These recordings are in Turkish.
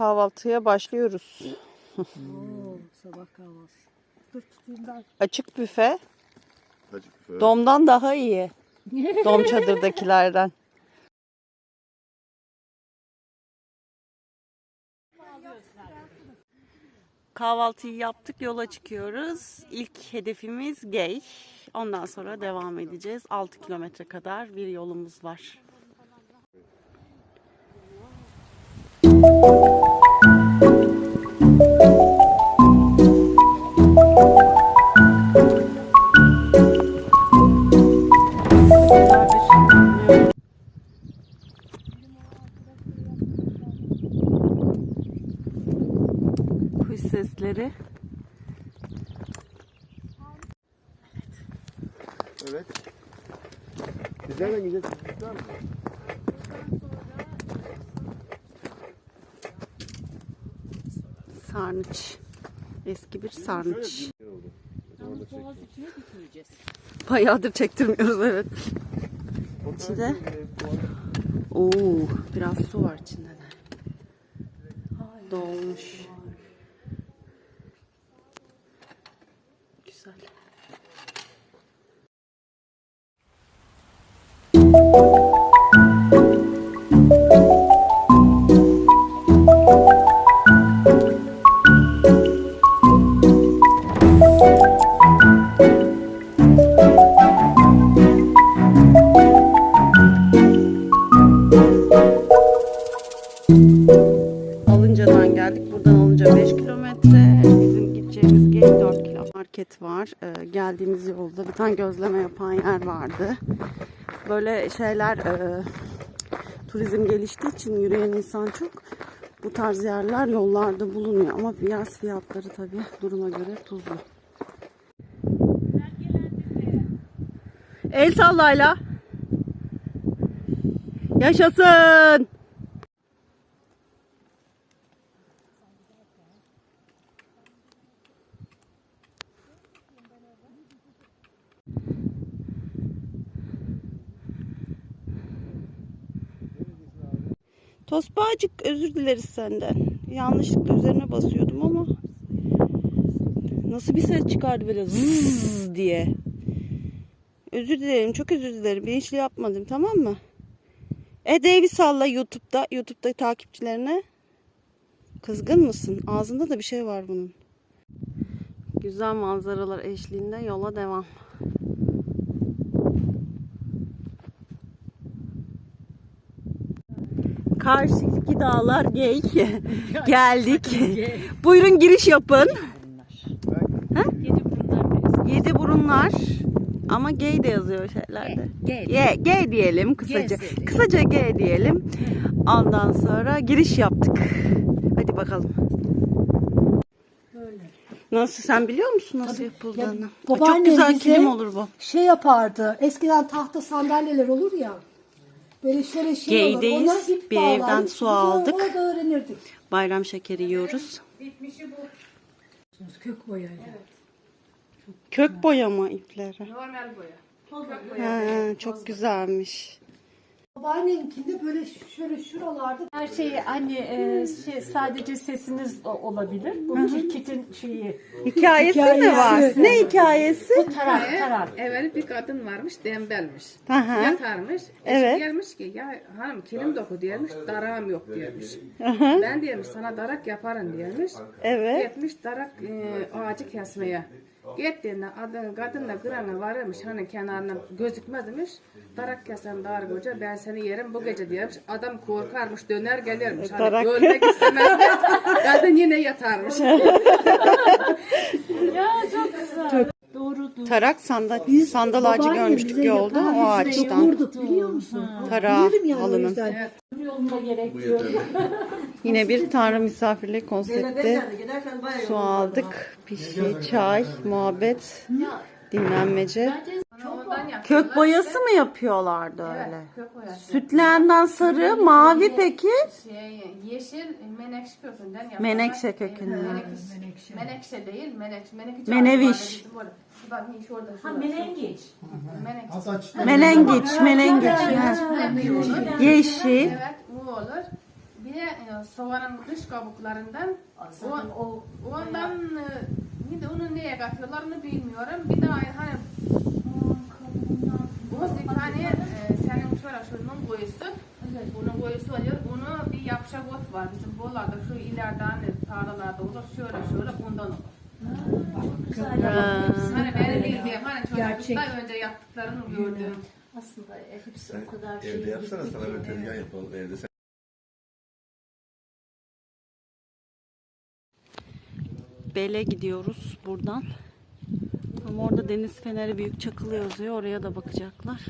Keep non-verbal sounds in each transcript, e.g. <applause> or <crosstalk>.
kahvaltıya başlıyoruz. Oo, sabah kahvaltısı. Dur tutayım ben. Açık büfe. Acık büfe. Domdan daha iyi. <laughs> Dom çadırdakilerden. Kahvaltıyı yaptık, yola çıkıyoruz. İlk hedefimiz Gey. Ondan sonra devam edeceğiz. 6 kilometre kadar bir yolumuz var. Kuş sesleri. Evet. Biz nereden gideceğiz? Siz var mı? Sarnıç. Eski bir sarnıç. Bayağıdır çektirmiyoruz evet. İçinde. Oo, biraz su var içinde de. Dolmuş. Market var. Ee, geldiğimiz yolda bir tane gözleme yapan yer vardı. Böyle şeyler e, turizm geliştiği için yürüyen insan çok. Bu tarz yerler yollarda bulunuyor ama biraz fiyatları tabii duruma göre tuzlu. El sallayla. Yaşasın. Tosbağacık özür dileriz senden. Yanlışlıkla üzerine basıyordum ama nasıl bir ses çıkardı böyle zzzz diye. Özür dilerim, çok özür dilerim. Bilinçli yapmadım, tamam mı? E Dave'i salla YouTube'da, YouTube'da takipçilerine. Kızgın mısın? Ağzında da bir şey var bunun. Güzel manzaralar eşliğinde yola devam. Karşıdaki dağlar gey. <laughs> <laughs> Geldik. Buyurun giriş yapın. Yedi burunlar beriz. Yedi burunlar. Ama gay de yazıyor şeylerde. Gay. Ye, gay diyelim kısaca. Gay. Kısaca gay diyelim. Ondan sonra giriş yaptık. Hadi bakalım. Nasıl sen biliyor musun nasıl Tabii. yapıldığını? Ya, Ay, Çok güzel bize- kilim olur bu. Şey yapardı. Eskiden tahta sandalyeler olur ya. Böyle şöyle şey olur. Geydeyiz. Ona ip Bir bağlardık. evden Biz su onu aldık. Orada öğrenirdik. Bayram şekeri yiyoruz. Bitmişi bu. Kök boyayla. Kök boyama ipleri. Normal boya. Ha, çok güzelmiş. Babaannemkinde böyle şöyle şuralarda Her şey hani e, şey, sadece sesiniz o- olabilir. Bu kirketin şeyi. Hikayesi, mi Hikayesi. var? Ne hikayesi? Bu tarak tarak. Evvel bir kadın varmış, dembelmiş. Aha. Yatarmış. Evet. Evet. Gelmiş ki ya hanım kilim doku diyormuş, darağım yok diyormuş. Ben diyormuş sana darak yaparım diyormuş. Evet. Gitmiş darak e, ağacı kesmeye. Gittiğinde adın, kadınla kıranı varırmış hani kenarına gözükmezmiş. Darak kesen dar koca ben seni yerim bu gece diyormuş. Adam korkarmış döner gelirmiş. Hani Darak- ölmek istemezmiş. <laughs> Kadın yine yatarmış. Ya çok güzel. Doğru doğru. Tarak sandal, sandal ağacı görmüştük bize yolda o ağaçtan. Yoğurduk biliyor musun? Tarağı Bilirim yani o halının. yüzden. Yoluna gerek yok. <laughs> Yine bir tanrı misafirliği konsepti. Su aldık, pişi, çay, muhabbet, dinlenmece. Ondan. Kök boyası mı yapıyorlardı öyle? Kök boyası. Sütlenden sarı, mavi peki? Şey, yeşil menekşe kökünden yapıyorlar. Menekşe kökünden. Menekşe, menekşe değil, menekşe. menekşe Meneviş. Bak şurada, Ha şurada. menengeç. Menekşe. Menengiç, menengiç. ha. Yeşil. Evet, bu olur. Bir de e, soğanın dış kabuklarından o, o ondan e, bir de onu neye katıyorlar onu bilmiyorum. Bir de hani o hani e, senin şöyle boyusu bunun boyusu oluyor. Onu bir yapışak ot var. Bizim buralarda şu ileride hani tarlalarda olur. Şöyle şöyle ondan olur. Hani benim bildiğim hani çocuklukta önce yaptıklarını gördüğüm. aslında hepsi o kadar Evde şey. yapsana sana böyle tezgah yapalım evde. Sen Bele gidiyoruz buradan. Ama orada deniz feneri büyük çakılı yazıyor. Oraya da bakacaklar.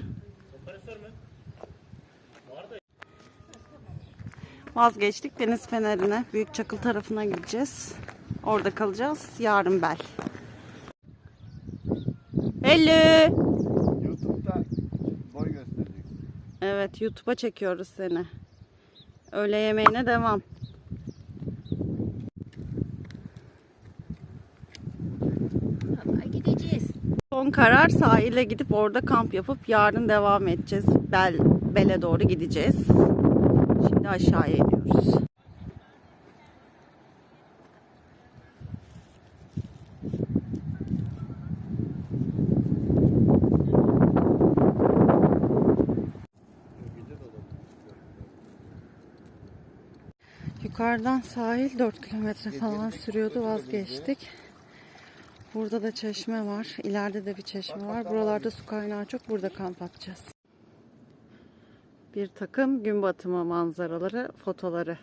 Vazgeçtik deniz fenerine. Büyük çakıl tarafına gideceğiz. Orada kalacağız. Yarın bel. Hello. YouTube'da boy göstereceksin. Evet YouTube'a çekiyoruz seni. Öğle yemeğine devam. Gideceğiz. Son karar sahile gidip orada kamp yapıp yarın devam edeceğiz. Bel, Bel'e doğru gideceğiz. Şimdi aşağıya iniyoruz. Yukarıdan sahil 4 kilometre falan sürüyordu vazgeçtik. Burada da çeşme var. İleride de bir çeşme var. Buralarda su kaynağı çok. Burada kamp yapacağız. Bir takım gün batımı manzaraları, fotoları.